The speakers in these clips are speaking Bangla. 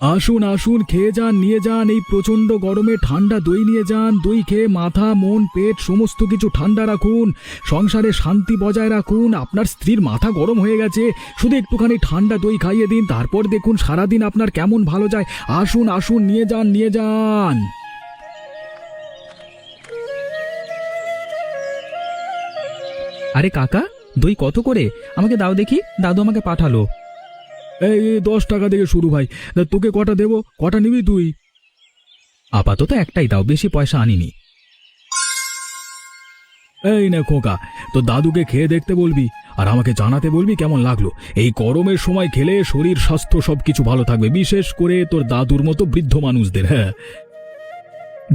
আসুন আসুন, খেয়ে যান, নিয়ে যান, এই প্রচণ্ড গরমে ঠান্ডা দই নিয়ে যান, দই খেয়ে মাথা, মন, পেট সমস্ত কিছু ঠান্ডা রাখুন, সংসারে শান্তি বজায় রাখুন, আপনার স্ত্রীর মাথা গরম হয়ে গেছে, শুধু একটুখানি ঠান্ডা দই খাইয়ে দিন, তারপর দেখুন সারাদিন আপনার কেমন ভালো যায়, আসুন আসুন, নিয়ে যান নিয়ে যান। আরে কাকা, দই কত করে? আমাকে দাও দেখি, দাদু আমাকে পাঠালো। এই দশ টাকা থেকে শুরু ভাই। তা তোকে কটা দেবো? কটা নিবি তুই? আপাতত একটাই দাও, বেশি পয়সা আনিনি। এই নে খোকা তো দাদুকে খেয়ে দেখতে বলবি, আর আমাকে জানাতে বলবি কেমন লাগল। এই গরমের সময় খেলে শরীর, স্বাস্থ্য সবকিছু ভালো থাকবে, বিশেষ করে তোর দাদুর মতো বৃদ্ধ মানুষদের হ্যাঁ।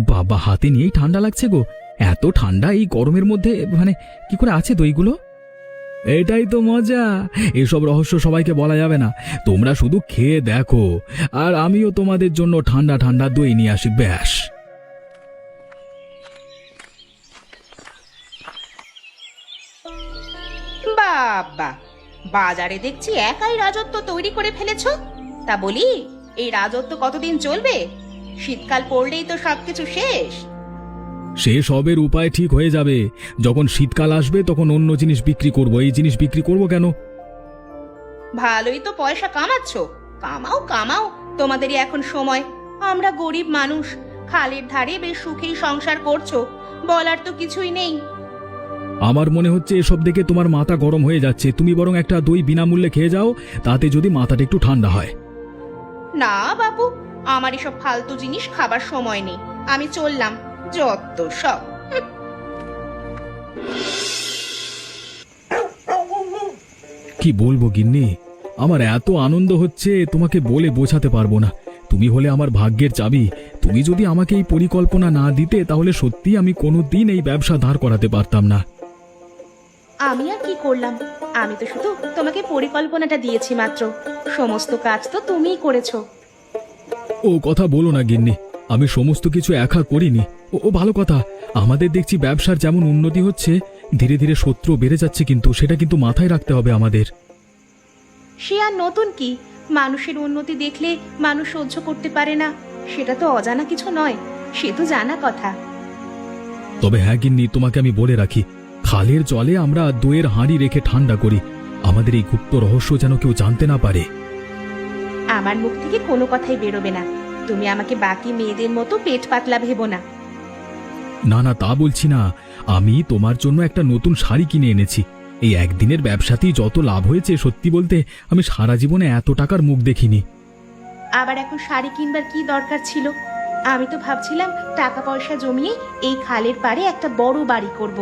বাবা, হাতে নিয়েই ঠান্ডা লাগছে গো। এত ঠান্ডা এই গরমের মধ্যে মানে কি করে আছে দইগুলো? এটাই তো মজা। এসব রহস্য সবাইকে বলা যাবে না। তোমরা শুধু খেয়ে দেখো। আর আমিও তোমাদের জন্য ঠান্ডা ঠান্ডা দই নিয়ে আসি, ব্যাস। বাবা, বাজারে দেখছি একাই রাজত্ব তৈরি করে ফেলেছ। তা বলি, এই রাজত্ব কতদিন চলবে? শীতকাল পড়লেই তো সবকিছু শেষ। সে সবের উপায় ঠিক হয়ে যাবে। যখন শীতকাল আসবে তখন অন্য জিনিস বিক্রি করব। এই জিনিস বিক্রি করব কেন? ভালোই তো পয়সা কামাচ্ছ। কামাও কামাও। তোমাদেরই এখন সময়। আমরা গরিব মানুষ। খালের ধারে বেশ সুখেই সংসার করছ। বলার তো কিছুই নেই। আমার মনে হচ্ছে এসব দেখে তোমার মাথা গরম হয়ে যাচ্ছে। তুমি বরং একটা দই বিনামূল্যে খেয়ে যাও তাতে যদি মাথাটা একটু ঠান্ডা হয়। না বাবু আমার এসব ফালতু জিনিস খাবার সময় নেই। আমি চললাম। যত সব। কি বলব গিন্নি? আমার এত আনন্দ হচ্ছে তোমাকে বলে বোঝাতে পারব না। তুমি হলে আমার ভাগ্যের চাবি। তুমি যদি আমাকে এই পরিকল্পনা না দিতে তাহলে সত্যি আমি কোনোদিন এই ব্যবসা দাঁড় করাতে পারতাম না। আমি আর কি করলাম? আমি তো শুধু তোমাকে পরিকল্পনাটা দিয়েছি মাত্র। সমস্ত কাজ তো তুমিই করেছ। ও কথা বলো না গিন্নি। আমি সমস্ত কিছু একা করিনি। ও ও ভালো কথা। আমাদের দেখছি ব্যবসার যেমন উন্নতি হচ্ছে ধীরে ধীরে শত্রু বেড়ে যাচ্ছে কিন্তু সেটা কিন্তু মাথায় রাখতে হবে আমাদের। সে আর নতুন কি? মানুষের উন্নতি দেখলে মানুষ সহ্য করতে পারে না। সেটা তো অজানা কিছু নয় সে তো জানা কথা। তবে হ্যাঁ গিন্নি তোমাকে আমি বলে রাখি খালের জলে আমরা দইয়ের হাঁড়ি রেখে ঠান্ডা করি। আমাদের এই গুপ্ত রহস্য যেন কেউ জানতে না পারে। আমার মুখ থেকে কোনো কথাই বেরোবে না। তুমি আমাকে বাকি মেয়েদের মতো পেট পাতলা ভেবো না। না না তা বলছি না। আমি তোমার জন্য একটা নতুন শাড়ি কিনে এনেছি। এই একদিনের ব্যবসাতেই যত লাভ হয়েছে সত্যি বলতে আমি সারা জীবনে এত টাকার মুখ দেখিনি। আবার এখন শাড়ি কিনবার কি দরকার ছিল? আমি তো ভাবছিলাম টাকা পয়সা জমিয়ে এই খালের পাড়ে একটা বড় বাড়ি করব।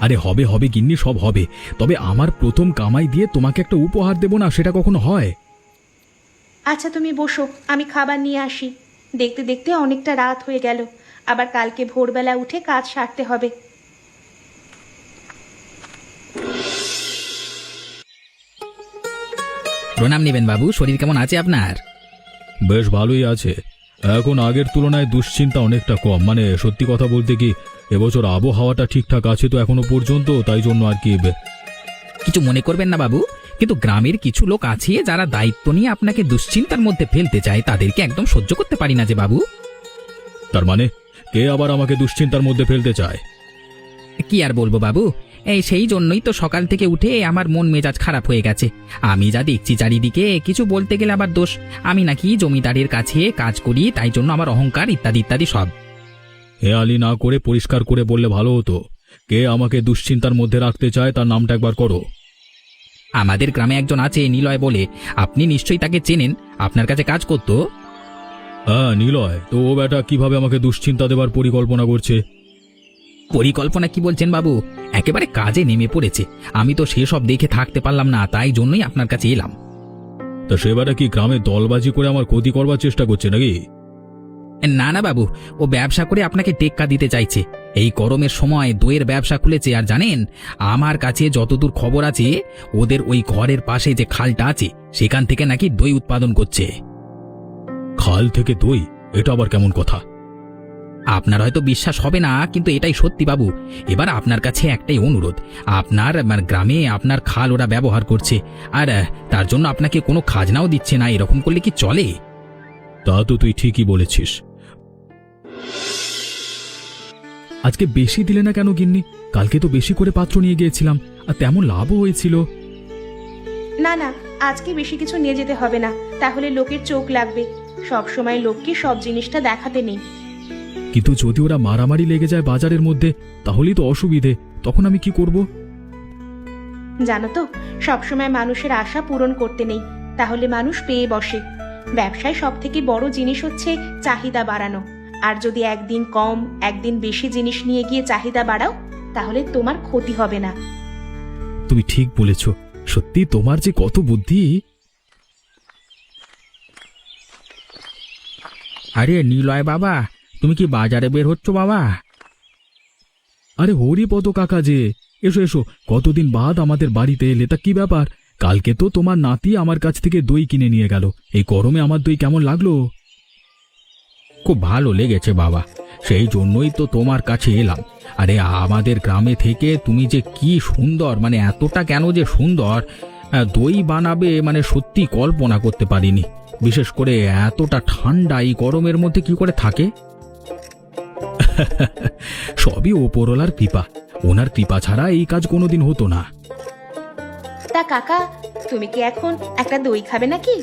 আরে হবে হবে গিন্নি সব হবে। তবে আমার প্রথম কামাই দিয়ে তোমাকে একটা উপহার দেব না সেটা কখনো হয়? আচ্ছা তুমি বসো আমি খাবার নিয়ে আসি। দেখতে দেখতে অনেকটা রাত হয়ে গেল। আবার কালকে ভোরবেলা উঠে কাজ সারতে হবে। প্রণাম নেবেন বাবু শরীর কেমন আছে আপনার? বেশ ভালোই আছে। এখন আগের তুলনায় দুশ্চিন্তা অনেকটা কম। মানে সত্যি কথা বলতে কি এবছর আবহাওয়াটা ঠিকঠাক আছে তো এখনও পর্যন্ত তাই জন্য আর কি কিছু মনে করবেন না বাবু? কিন্তু গ্রামের কিছু লোক আছে যারা দায়িত্ব নিয়ে আপনাকে দুশ্চিন্তার মধ্যে ফেলতে চায় তাদেরকে একদম সহ্য করতে পারি না যে বাবু। তার মানে কে আবার আমাকে দুশ্চিন্তার মধ্যে ফেলতে চায়? কি আর বলব বাবু? এই সেই জন্যই তো সকাল থেকে উঠে আমার মন মেজাজ খারাপ হয়ে গেছে। আমি যা দেখছি চারিদিকে কিছু বলতে গেলে আবার দোষ। আমি নাকি জমিদারের কাছে কাজ করি তাই জন্য আমার অহংকার ইত্যাদি ইত্যাদি সব। হে হেয়ালি না করে পরিষ্কার করে বললে ভালো হতো। কে আমাকে দুশ্চিন্তার মধ্যে রাখতে চায় তার নামটা একবার করো। আমাদের গ্রামে একজন আছে নিলয় বলে। আপনি নিশ্চয়ই তাকে চেনেন। আপনার কাছে কাজ করতো। হ্যাঁ নিলয়। তো ও বেটা কীভাবে আমাকে দুশ্চিন্তা দেবার পরিকল্পনা করছে? পরিকল্পনা কি বলছেন বাবু? একেবারে কাজে নেমে পড়েছে। আমি তো সেসব দেখে থাকতে পারলাম না তাই জন্যই আপনার কাছে এলাম। তা সে বেটা কি গ্রামে দলবাজি করে আমার ক্ষতি করবার চেষ্টা করছে নাকি? না না বাবু ও ব্যবসা করে আপনাকে টেক্কা দিতে চাইছে। এই গরমের সময় দইয়ের ব্যবসা খুলেছে আর জানেন আমার কাছে যতদূর খবর আছে ওদের ওই ঘরের পাশে যে খালটা আছে সেখান থেকে নাকি দই উৎপাদন করছে। খাল থেকে দই? এটা আবার কেমন কথা? আপনার হয়তো বিশ্বাস হবে না কিন্তু এটাই সত্যি বাবু। এবার আপনার কাছে একটাই অনুরোধ আপনার মানে, গ্রামে আপনার খাল ওরা ব্যবহার করছে আর আহ, তার জন্য আপনাকে কোনো খাজনাও দিচ্ছে না এরকম করলে কি চলে? তা তো তুই ঠিকই বলেছিস। আজকে বেশি দিলে না কেন গিন্নি? কালকে তো বেশি করে পাত্র নিয়ে গিয়েছিলাম আর তেমন লাভও হয়েছিল। না না আজকে বেশি কিছু নিয়ে যেতে হবে না তাহলে লোকের চোখ লাগবে। সব সময় লোককে সব জিনিসটা দেখাতে নেই। কিন্তু যদি ওরা মারামারি লেগে যায় বাজারের মধ্যে তাহলেই তো অসুবিধে তখন আমি কি করব? জানো তো সবসময় মানুষের আশা পূরণ করতে নেই তাহলে মানুষ পেয়ে বসে। ব্যবসায় সব থেকে বড় জিনিস হচ্ছে চাহিদা বাড়ানো। আর যদি একদিন কম, একদিন বেশি জিনিস নিয়ে গিয়ে চাহিদা বাড়াও, তাহলে তোমার ক্ষতি হবে না। তুমি ঠিক বলেছ। সত্যি তোমার যে কত বুদ্ধি। আরে নিলয় বাবা, তুমি কি বাজারে বের হচ্ছ বাবা? আরে হরিপদ কাকা যে, এসো এসো। কতদিন বাদ আমাদের বাড়িতে এলে, তা কি ব্যাপার? কালকে তো তোমার নাতি আমার কাছ থেকে দই কিনে নিয়ে গেল। এই গরমে আমার দই কেমন লাগল? খুব ভালো লেগেছে বাবা। সেই জন্যই তো তোমার কাছে এলাম। আরে, আমাদের গ্রামে থেকে তুমি যে কি সুন্দর মানে এতটা কেন যে সুন্দর দই বানাবে মানে সত্যি কল্পনা করতে পারিনি। বিশেষ করে এতটা ঠান্ডা এই গরমের মধ্যে কি করে থাকে? সবই ওপরওয়ালার কৃপা। ওনার কৃপা ছাড়া এই কাজ কোনোদিন হতো না। তা কাকা, তুমি কি এখন একটা দই খাবে নাকি?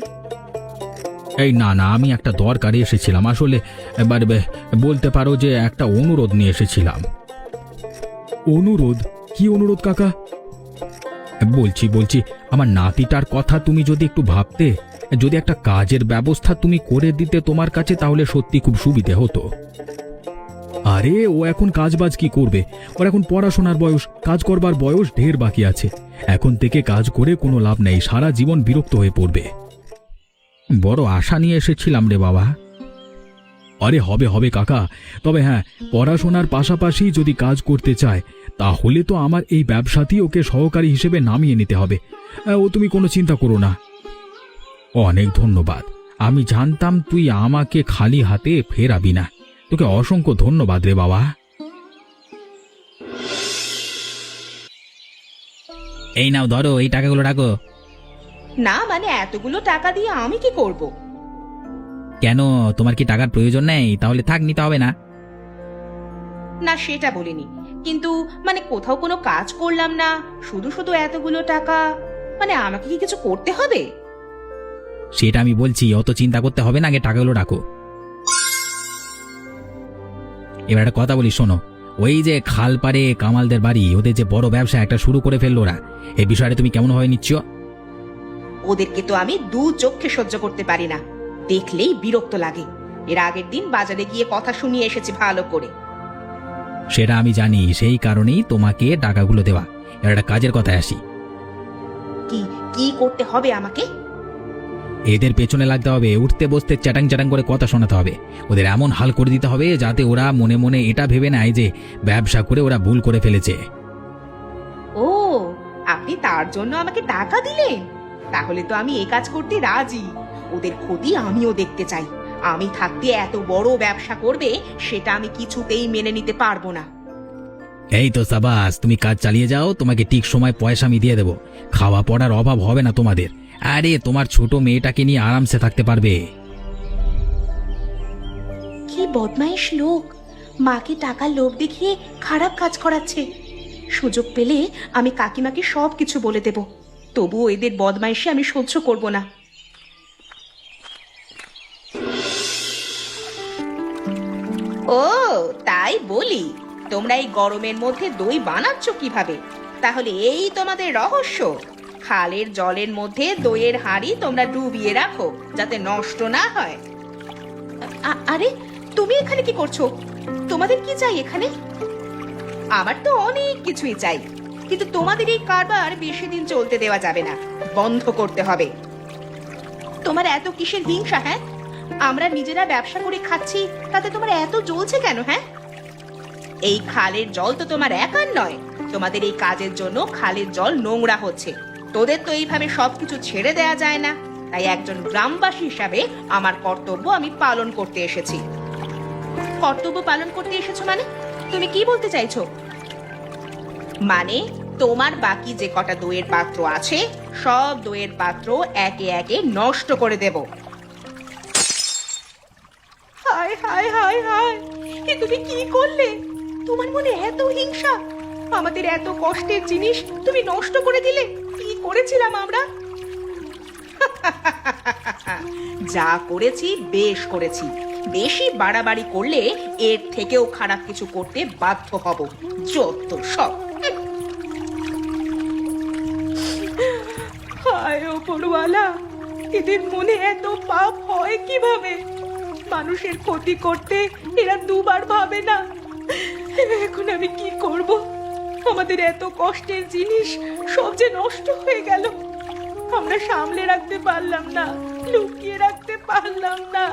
এই না না আমি একটা দরকারে এসেছিলাম। আসলে এবার বে- বলতে পারো যে একটা অনুরোধ নিয়ে এসেছিলাম। অনুরোধ? কি অনুরোধ কাকা? বলছি বলছি আমার নাতিটার কথা তুমি যদি একটু ভাবতে যদি একটা কাজের ব্যবস্থা তুমি করে দিতে তোমার কাছে তাহলে সত্যি খুব সুবিধে হতো। আরে ও এখন কাজবাজ কি করবে? ওর এখন পড়াশোনার বয়স কাজ করবার বয়স ঢের বাকি আছে। এখন থেকে কাজ করে কোনো লাভ নেই সারা জীবন বিরক্ত হয়ে পড়বে। বড় আশা নিয়ে এসেছিলাম রে বাবা। আরে হবে হবে কাকা, তবে হ্যাঁ পড়াশোনার পাশাপাশি যদি কাজ করতে চায়, তাহলে তো আমার এই ব্যবসাতেই ওকে সহকারী হিসেবে নামিয়ে নিতে হবে। ও তুমি কোনো চিন্তা করো না। অনেক ধন্যবাদ। আমি জানতাম তুই আমাকে খালি হাতে ফেরাবি না। তোকে অসংখ্য ধন্যবাদ রে বাবা। এই নাও ধরো, এই টাকাগুলো রাখো। না মানে এতগুলো টাকা দিয়ে আমি কি করব? কেন? তোমার কি টাকার প্রয়োজন নেই? তাহলে থাক নিতে হবে না। না সেটা বলিনি। কিন্তু মানে কোথাও কোনো কাজ করলাম না শুধু শুধু এতগুলো টাকা মানে আমাকে কি কিছু করতে হবে? সেটা আমি বলছি অত চিন্তা করতে হবে না আগে টাকাগুলো রাখো। এবার একটা কথা বলি শোনো। ওই যে খাল পারে কামালদের বাড়ি ওদের যে বড় ব্যবসা একটা শুরু করে ফেলল ওরা। এই বিষয়টা তুমি কেমন হয় নিচ্ছ? ওদেরকে তো আমি দু চোখে সহ্য করতে পারি না। দেখলেই বিরক্ত লাগে। এর আগের দিন বাজারে গিয়ে কথা শুনিয়ে এসেছি ভালো করে। সেটা আমি জানি সেই কারণেই তোমাকে টাকাগুলো দেওয়া। এবার একটা কাজের কথায় আসি। কি কি করতে হবে আমাকে? এদের পেছনে লাগতে হবে উঠতে বসতে চ্যাটাং চ্যাটাং করে কথা শোনাতে হবে। ওদের এমন হাল করে দিতে হবে যাতে ওরা মনে মনে এটা ভেবে নেয় যে ব্যবসা করে ওরা ভুল করে ফেলেছে। ও আপনি তার জন্য আমাকে টাকা দিলেন? তাহলে তো আমি এই কাজ করতে রাজি। ওদের ক্ষতি আমিও দেখতে চাই। আমি থাকতে এত বড় ব্যবসা করবে সেটা আমি কিছুতেই মেনে নিতে পারব না। এই তো সাবাস তুমি কাজ চালিয়ে যাও তোমাকে ঠিক সময় পয়সা আমি দিয়ে দেবো। খাওয়া পড়ার অভাব হবে না তোমাদের। আরে তোমার ছোট মেয়েটাকে নিয়ে আরামসে থাকতে পারবে। কি বদমাইশ লোক। মাকে টাকার লোভ দেখিয়ে খারাপ কাজ করাচ্ছে। সুযোগ পেলে আমি কাকিমাকে সব কিছু বলে দেব। তবুও এদের বদমাইশে আমি সহ্য করব না। ও তাই বলি তোমরা এই গরমের মধ্যে দই বানাচ্ছ কীভাবে? তাহলে এই তোমাদের রহস্য। খালের জলের মধ্যে দইয়ের হাঁড়ি তোমরা ডুবিয়ে রাখো যাতে নষ্ট না হয়। আরে তুমি এখানে কি করছ? তোমাদের কি চাই এখানে? আমার তো অনেক কিছুই চাই। কিন্তু তোমাদের এই কারবার বেশি দিন চলতে দেওয়া যাবে না। বন্ধ করতে হবে। তোমার এত কিসের হিংসা হ্যাঁ? আমরা নিজেরা ব্যবসা করে খাচ্ছি, তাতে তোমার এত জ্বলছে কেন হ্যাঁ? এই খালের জল তো তোমার একার নয়। তোমাদের এই কাজের জন্য খালের জল নোংরা হচ্ছে। তোদের তো এইভাবে সবকিছু ছেড়ে দেয়া যায় না। তাই একজন গ্রামবাসী হিসাবে আমার কর্তব্য আমি পালন করতে এসেছি। কর্তব্য পালন করতে এসেছ মানে? তুমি কি বলতে চাইছো? মানে তোমার বাকি যে কটা দইয়ের পাত্র আছে, সব দইয়ের পাত্র একে একে নষ্ট করে দেব। হায় হায় হায় হায়, এ তুমি কি করলে? তোমার মনে এত হিংসা? আমাদের এত কষ্টের জিনিস তুমি নষ্ট করে দিলে? কি করেছিলাম আমরা? যা করেছি, বেশ করেছি। বেশি বাড়াবাড়ি করলে এর থেকেও খারাপ কিছু করতে বাধ্য হব। যত সব। হায় ওপরওয়ালা এদের মনে এত পাপ হয় কীভাবে? মানুষের ক্ষতি করতে এরা দুবার ভাবে না। এখন আমি কি করব? আমাদের এত কষ্টের জিনিস সব যে নষ্ট হয়ে গেল। আমরা সামলে রাখতে পারলাম না, লুকিয়ে রাখতে পারলাম না।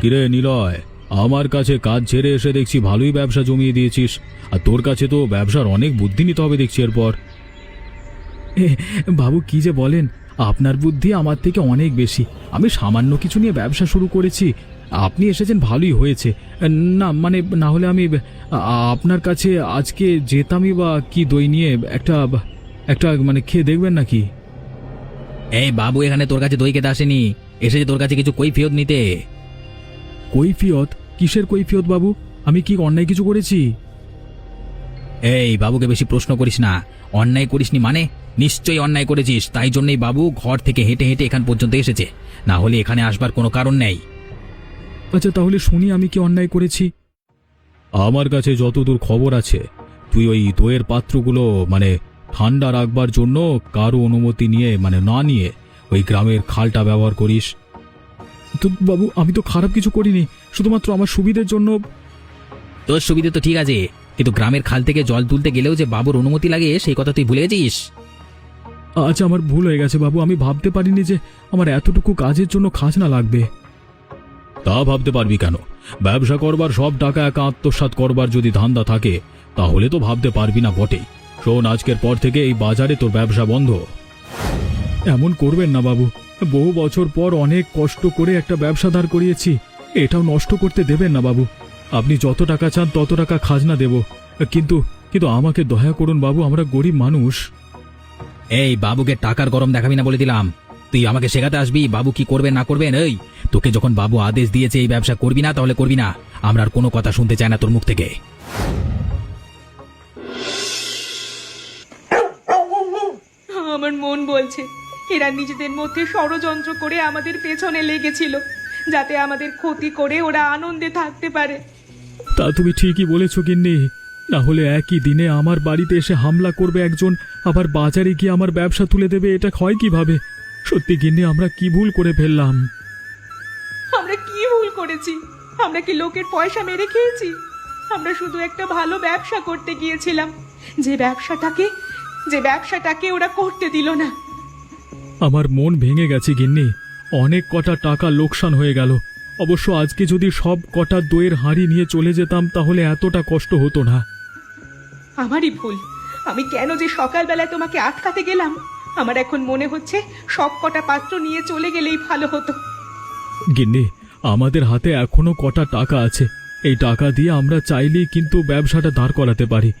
কিরে, নিলয়? আমার কাছে কাজ ছেড়ে এসে দেখছি ভালোই ব্যবসা জমিয়ে দিয়েছিস। আর তোর কাছে তো ব্যবসার অনেক বুদ্ধি নিতে হবে দেখছি এরপর। বাবু কি যে বলেন? আপনার বুদ্ধি আমার থেকে অনেক বেশি। আমি সামান্য কিছু নিয়ে ব্যবসা শুরু করেছি। আপনি এসেছেন ভালোই হয়েছে। না মানে না হলে আমি আপনার কাছে আজকে যেতামই বা কি দই নিয়ে একটা একটা মানে খেয়ে দেখবেন নাকি? এই বাবু এখানে তোর কাছে দই খেতে আসেনি। এসেছে তোর কাছে কিছু কই ফেরত নিতে। কৈফিয়ত? কিসের কৈফিয়ত বাবু? আমি কি অন্যায় কিছু করেছি? এই বাবুকে বেশি প্রশ্ন করিস না। অন্যায় করিসনি মানে নিশ্চয়ই অন্যায় করেছিস। তাই জন্যই বাবু ঘর থেকে হেঁটে হেঁটে এখান পর্যন্ত এসেছে। না হলে এখানে আসবার কোনো কারণ নেই। আচ্ছা তাহলে শুনি আমি কি অন্যায় করেছি। আমার কাছে যতদূর খবর আছে তুই ওই দইয়ের পাত্রগুলো মানে ঠান্ডা রাখবার জন্য কারও অনুমতি নিয়ে মানে না নিয়ে ওই গ্রামের খালটা ব্যবহার করিস। তো বাবু আমি তো খারাপ কিছু করিনি শুধুমাত্র আমার সুবিধের জন্য। তোর সুবিধে তো ঠিক আছে কিন্তু গ্রামের খাল থেকে জল তুলতে গেলেও যে বাবুর অনুমতি লাগে সেই কথা তুই ভুলে গেছিস? আচ্ছা আমার ভুল হয়ে গেছে বাবু আমি ভাবতে পারিনি যে আমার এতটুকু কাজের জন্য খাজনা লাগবে। তা ভাবতে পারবি কেন? ব্যবসা করবার সব টাকা একা আত্মসাৎ করবার যদি ধান্দা থাকে তাহলে তো ভাবতে পারবি না বটেই। শোন আজকের পর থেকে এই বাজারে তোর ব্যবসা বন্ধ। এমন করবেন না বাবু বহু বছর পর অনেক কষ্ট করে একটা ব্যবসা দাঁড় করিয়েছি। এটাও নষ্ট করতে দেবেন না বাবু। আপনি যত টাকা চান তত টাকা খাজনা দেব। কিন্তু কিন্তু আমাকে দয়া করুন বাবু আমরা গরিব মানুষ। এই বাবুকে টাকার গরম দেখাবি না বলে দিলাম। তুই আমাকে শেখাতে আসবি বাবু কি করবে না করবেন এই তোকে যখন বাবু আদেশ দিয়েছে এই ব্যবসা করবি না তাহলে করবি না। আমরা আর কোনো কথা শুনতে চাই না তোর মুখ থেকে। আমার মন বলছে এরা নিজেদের মধ্যে ষড়যন্ত্র করে আমাদের পেছনে লেগেছিল যাতে আমাদের ক্ষতি করে ওরা আনন্দে থাকতে পারে। তা তুমি ঠিকই বলেছ গিন্নি। না হলে একই দিনে আমার বাড়িতে এসে হামলা করবে একজন আবার বাজারে গিয়ে আমার ব্যবসা তুলে দেবে এটা হয় কীভাবে? সত্যি গিন্নি আমরা কি ভুল করে ফেললাম? আমরা কি ভুল করেছি? আমরা কি লোকের পয়সা মেরে খেয়েছি? আমরা শুধু একটা ভালো ব্যবসা করতে গিয়েছিলাম। যে ব্যবসাটাকে যে ব্যবসাটাকে ওরা করতে দিল না। আমার মন ভেঙে গেছে গিন্নি। অনেক কটা টাকা লোকসান হয়ে গেল। অবশ্য আজকে যদি সব কটা দইয়ের হাঁড়ি নিয়ে চলে যেতাম তাহলে এতটা কষ্ট হতো না। আমারই ভুল। আমি কেন যে সকালবেলায় তোমাকে আটকাতে গেলাম? আমার এখন মনে হচ্ছে সব কটা পাত্র নিয়ে চলে গেলেই ভালো হতো। গিন্নি আমাদের হাতে এখনও কটা টাকা আছে। এই টাকা দিয়ে আমরা চাইলেই কিন্তু ব্যবসাটা দাঁড় করাতে পারি।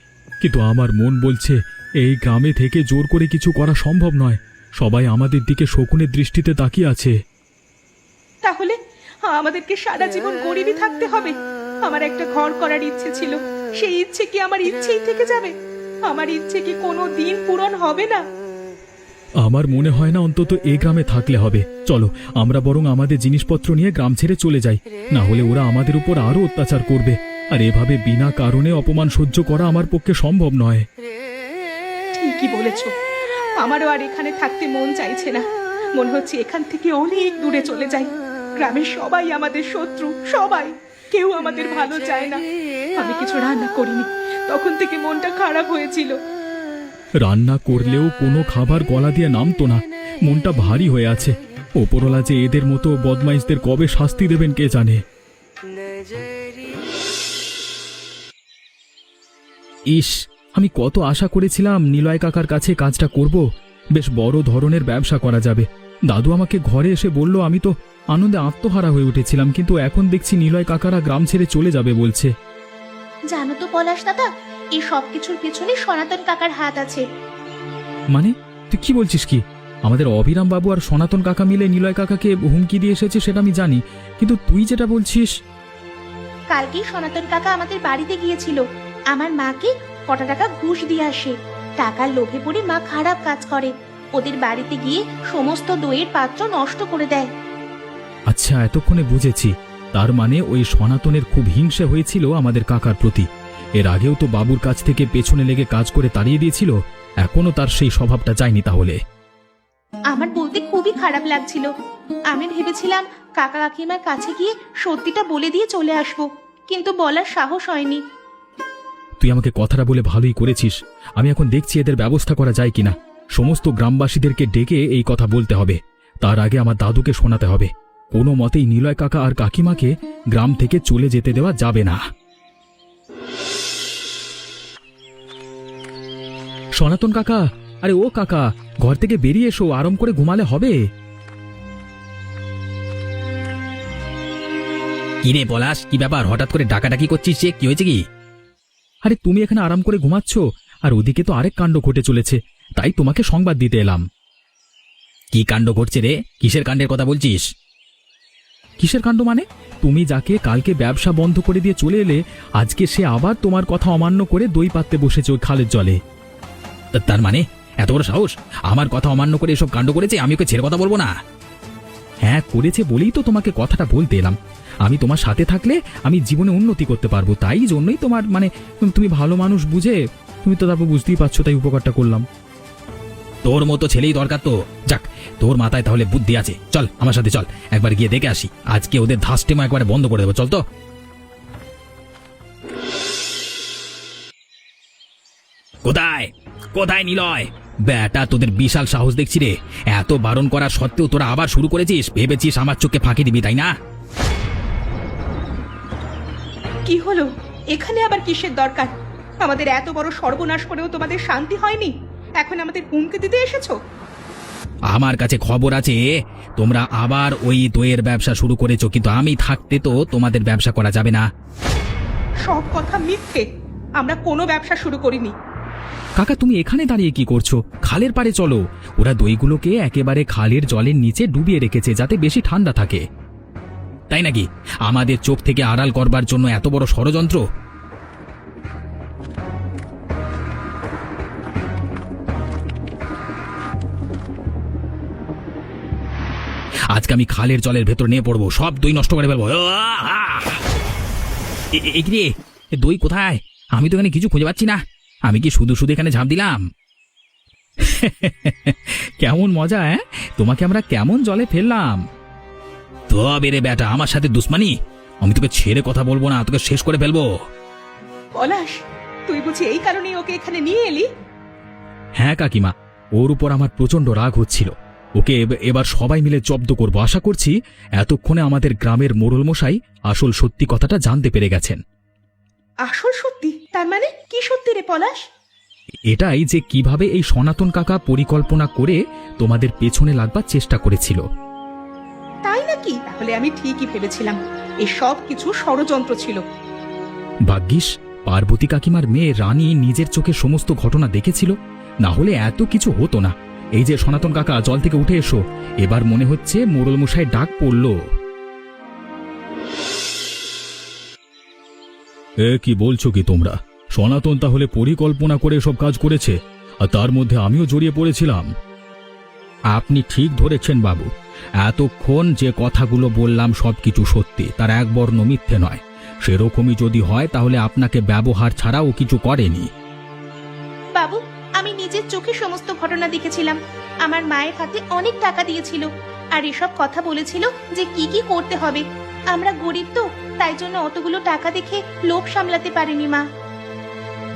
কিন্তু আমার মন বলছে এই গ্রামে থেকে জোর করে কিছু করা সম্ভব নয়। সবাই আমাদের দিকে শকুনের দৃষ্টিতে তাকিয়ে আছে। তাহলে আমাদেরকে সারা জীবন গরিবই থাকতে হবে। আমার একটা ঘর করার ইচ্ছে ছিল। সেই ইচ্ছে কি আমার ইচ্ছেই থেকে যাবে? আমার ইচ্ছে কি কোনো দিন পূরণ হবে না? আমার মনে হয় না অন্তত এই গ্রামে থাকলে হবে। চলো আমরা বরং আমাদের জিনিসপত্র নিয়ে গ্রাম ছেড়ে চলে যাই। না হলে ওরা আমাদের উপর আরও অত্যাচার করবে। আর এভাবে বিনা কারণে অপমান সহ্য করা আমার পক্ষে সম্ভব নয়। ঠিকই বলেছ। আমারও আর এখানে থাকতে মন চাইছে না। মনে হচ্ছে এখান থেকে অনেক দূরে চলে যাই। গ্রামের সবাই আমাদের শত্রু সবাই। কেউ আমাদের ভালো চায় না। আমি কিছু রান্না করিনি। তখন থেকে মনটা খারাপ হয়েছিল। রান্না করলেও কোনো খাবার গলা দিয়ে নামতো না। মনটা ভারী হয়ে আছে। ওপরওয়ালা যে এদের মতো বদমাইশদের কবে শাস্তি দেবেন কে জানে? ইস আমি কত আশা করেছিলাম নিলয় কাকার কাছে কাজটা করব। বেশ বড় ধরনের ব্যবসা করা যাবে। দাদু আমাকে ঘরে এসে বলল আমি তো আনন্দে আত্মহারা হয়ে উঠেছিলাম কিন্তু এখন দেখছি নিলয় কাকারা গ্রাম ছেড়ে চলে যাবে বলছে। জানো তো পলাশ দাদা এই সব কিছুর পেছনে সনাতন কাকার হাত আছে। মানে? তুই কি বলছিস কি? আমাদের অবিরাম বাবু আর সনাতন কাকা মিলে নিলয় কাকাকে হুমকি দিয়ে এসেছে সেটা আমি জানি কিন্তু তুই যেটা বলছিস? কালকেই সনাতন কাকা আমাদের বাড়িতে গিয়েছিল। আমার মাকে কটা টাকা ঘুষ দিয়ে আসে। টাকার লোভে পড়ে মা খারাপ কাজ করে। ওদের বাড়িতে গিয়ে সমস্ত দইয়ের পাত্র নষ্ট করে দেয়। আচ্ছা এতক্ষণে বুঝেছি। তার মানে ওই সনাতনের খুব হিংসে হয়েছিল আমাদের কাকার প্রতি। এর আগেও তো বাবুর কাছ থেকে পেছনে লেগে কাজ করে তাড়িয়ে দিয়েছিল। এখনও তার সেই স্বভাবটা যায়নি তাহলে। আমার বলতে খুবই খারাপ লাগছিল। আমি ভেবেছিলাম কাকা কাকিমার কাছে গিয়ে সত্যিটা বলে দিয়ে চলে আসব। কিন্তু বলার সাহস হয়নি। তুই আমাকে কথাটা বলে ভালোই করেছিস। আমি এখন দেখছি এদের ব্যবস্থা করা যায় কিনা। সমস্ত গ্রামবাসীদেরকে ডেকে এই কথা বলতে হবে। তার আগে আমার দাদুকে শোনাতে হবে। কোনো মতেই নিলয় কাকা আর কাকিমাকে গ্রাম থেকে চলে যেতে দেওয়া যাবে না। সনাতন কাকা, আরে ও কাকা, ঘর থেকে বেরিয়ে এসো, আরাম করে ঘুমালে হবে। কি রে পলাশ, কি ব্যাপার? হঠাৎ করে ডাকাডাকি করছিস যে? কি হয়েছে কি? আরে তুমি এখানে আরাম করে ঘুমাচ্ছ? আর ওদিকে তো আরেক কাণ্ড ঘটে চলেছে তাই তোমাকে সংবাদ দিতে এলাম। কি কাণ্ড ঘটছে রে? কিসের কাণ্ডের কথা বলছিস? কিসের কাণ্ড মানে? তুমি যাকে কালকে ব্যবসা বন্ধ করে দিয়ে চলে এলে আজকে সে আবার তোমার কথা অমান্য করে দই পাততে বসেছে ওই খালের জলে। তার মানে? এত বড় সাহস? আমার কথা অমান্য করে এসব কাণ্ড করেছে আমি ওকে ছেড়ে কথা বলব না? হ্যাঁ করেছে বলেই তো তোমাকে কথাটা বলতে এলাম। আমি তোমার সাথে থাকলে আমি জীবনে উন্নতি করতে পারব। তাই জন্যই তোমার মানে তুমি ভালো মানুষ বুঝে তুমি তো তারপর বুঝতেই পারছ, তাই উপকারটা করলাম। তোর মতো ছেলেই দরকার তো। যাক, তোর মাথায় তাহলে বুদ্ধি আছে। চল, আমার সাথে চল। একবার গিয়ে দেখে আসি। আজকে ওদের ধাসটেমা একবারে বন্ধ করে দেবো। চল তো। কোথায়? কোথায় নিলয়? বেটা তোদের বিশাল সাহস দেখছি রে। এত বারণ করা সত্ত্বেও তোরা আবার শুরু করেছিস? ভেবেছিস আমার চোখে ফাঁকি দিবি, তাই না? কি হলো? এখানে আবার কিসের দরকার? আমাদের এত বড় সর্বনাশ করেও তোমাদের শান্তি হয়নি? এখন আমাদের হুমকি দিতে এসেছ? আমার কাছে খবর আছে তোমরা আবার ওই দইয়ের ব্যবসা শুরু করেছ কিন্তু আমি থাকতে তো তোমাদের ব্যবসা করা যাবে না। সব কথা মিথ্যে। আমরা কোনো ব্যবসা শুরু করিনি। কাকা তুমি এখানে দাঁড়িয়ে কি করছ? খালের পাড়ে চলো। ওরা দইগুলোকে একেবারে খালের জলের নিচে ডুবিয়ে রেখেছে যাতে বেশি ঠান্ডা থাকে। তাই নাকি? আমাদের চোখ থেকে আড়াল করবার জন্য এত বড় ষড়যন্ত্র? আজকে আমি খালের জলের ভেতর নিয়ে পড়ব, সব দই নষ্ট করে ফেলব? দই কোথায়? আমি তো এখানে কিছু খুঁজে পাচ্ছি না। আমি কি শুধু শুধু এখানে ঝাঁপ দিলাম? কেমন মজা হ্যাঁ? তোমাকে আমরা কেমন জলে ফেললাম? তবে রে বেটা আমার সাথে দুশ্মানি? আমি তোকে ছেড়ে কথা বলব না তোকে শেষ করে ফেলব। পলাশ তুই বুঝি এই কারণেই ওকে এখানে নিয়ে এলি? হ্যাঁ কাকিমা ওর উপর আমার প্রচণ্ড রাগ হচ্ছিল। ওকে এব- এবার সবাই মিলে জব্দ করব। আশা করছি এতক্ষণে আমাদের গ্রামের মোড়ল মশাই আসল সত্যি কথাটা জানতে পেরে গেছেন। আসল সত্যি? তার মানে কি সত্যি রে পলাশ? এটাই যে কীভাবে এই সনাতন কাকা পরিকল্পনা করে তোমাদের পেছনে লাগবার চেষ্টা করেছিল। তাই নাকি? তাহলে আমি ঠিকই ভেবেছিলাম। এই সব কিছু ষড়যন্ত্র ছিল। ভাগ্যিস পার্বতী কাকিমার মেয়ে রানী নিজের চোখে সমস্ত ঘটনা দেখেছিল না হলে এত কিছু হতো না। এই যে সনাতন কাকা জল থেকে উঠে এসো। এবার মনে হচ্ছে মোড়ল মশাই ডাক পড়ল। এ কি বলছো কি তোমরা? সনাতন তাহলে পরিকল্পনা করে সব কাজ করেছে আর তার মধ্যে আমিও জড়িয়ে পড়েছিলাম। আপনি ঠিক ধরেছেন বাবু। এতক্ষণ যে কথাগুলো বললাম সবকিছু সত্যি তার এক বর্ণ মিথ্যে নয়। সেরকমই যদি হয় তাহলে আপনাকে ব্যবহার ছাড়াও কিছু করেনি। বাবু আমি নিজের চোখে সমস্ত ঘটনা দেখেছিলাম। আমার মায়ের হাতে অনেক টাকা দিয়েছিল আর এসব কথা বলেছিল যে কি কি করতে হবে। আমরা গরিব তো তাই জন্য অতগুলো টাকা দেখে লোভ সামলাতে পারিনি মা।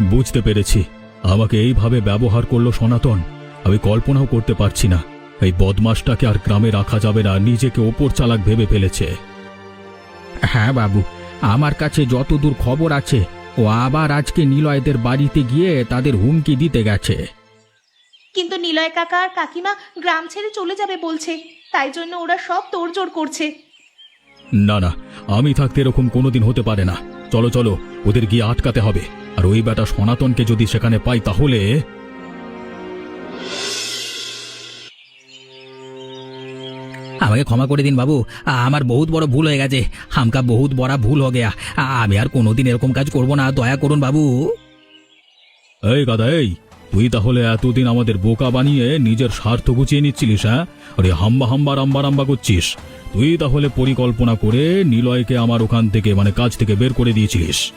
বুঝতে পেরেছি। আমাকে এইভাবে ব্যবহার করল সনাতন। আমি কল্পনাও করতে পারছি না। এই বদমাসটাকে আর গ্রামে রাখা যাবে না নিজেকে ওপর চালাক ভেবে ফেলেছে। হ্যাঁ বাবু আমার কাছে যতদূর খবর আছে ও আবার আজকে নিলয়দের বাড়িতে গিয়ে তাদের হুমকি দিতে গেছে। কিন্তু নিলয় কাকা আর কাকিমা গ্রাম ছেড়ে চলে যাবে বলছে তাই জন্য ওরা সব তোড়জোড় করছে। না না আমি থাকতে এরকম কোনোদিন হতে পারে না। চলো চলো ওদের গিয়ে আটকাতে হবে। আর ওই বেটা সনাতনকে যদি সেখানে পাই তাহলে আমাকে ক্ষমা করে দিন বাবু। আ- আমার বহুত বড় ভুল হয়ে গেছে। হামকা বহুত বড় ভুল হয়ে গেয়া। আ- আমি আর কোনোদিন এরকম কাজ করব না। দয়া করুন বাবু। এই গাদা এই তুই তাহলে এতদিন আমাদের বোকা বানিয়ে নিজের স্বার্থ গুছিয়ে নিচ্ছিলিস হ্যাঁ? আরে হাম্বা হাম্বা রাম্বা রাম্বা করছিস। তুই তাহলে পরিকল্পনা করে নিলয়কে আমার ওখান থেকে মানে কাজ থেকে বের করে দিয়েছিলিস।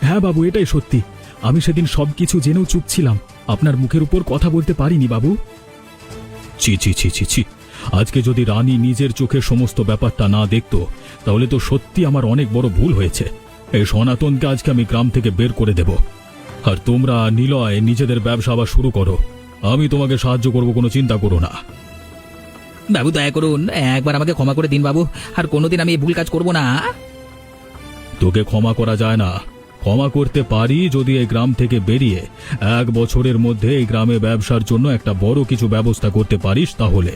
হ্যাঁ বাবু এটাই সত্যি। আমি সেদিন সবকিছু জেনেও চুপ ছিলাম। আপনার মুখের উপর কথা বলতে পারিনি বাবু। ছি ছি ছি ছি ছি। আজকে যদি রানী নিজের চোখে সমস্ত ব্যাপারটা না দেখত তাহলে তো সত্যি আমার অনেক বড় ভুল হয়েছে। এই সনাতনকে আজকে আমি গ্রাম থেকে বের করে দেব। আর তোমরা নিলয় নিজেদের ব্যবসা আবার শুরু করো। আমি তোমাকে সাহায্য করব কোনো চিন্তা করো না। বাবু দয়া করুন একবার আমাকে ক্ষমা করে দিন বাবু। আর কোনোদিন আমি এই ভুল কাজ করব না। তোকে ক্ষমা করা যায় না। ক্ষমা করতে পারি যদি এই গ্রাম থেকে বেরিয়ে এক বছরের মধ্যে এই গ্রামে ব্যবসার জন্য একটা বড় কিছু ব্যবস্থা করতে পারিস তাহলে।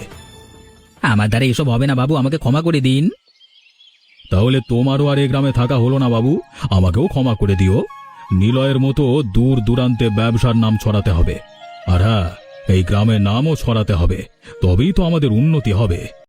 আমার দ্বারা এসব হবে না, বাবু। আমাকে ক্ষমা করে দিন। তাহলে তোমারও আর এ গ্রামে থাকা হলো না, বাবু। আমাকেও ক্ষমা করে দিও। নিলয়ের মতো দূর দূরান্তে ব্যবসার নাম ছড়াতে হবে। আর হ্যাঁ এই গ্রামের নামও ছড়াতে হবে। তবেই তো আমাদের উন্নতি হবে।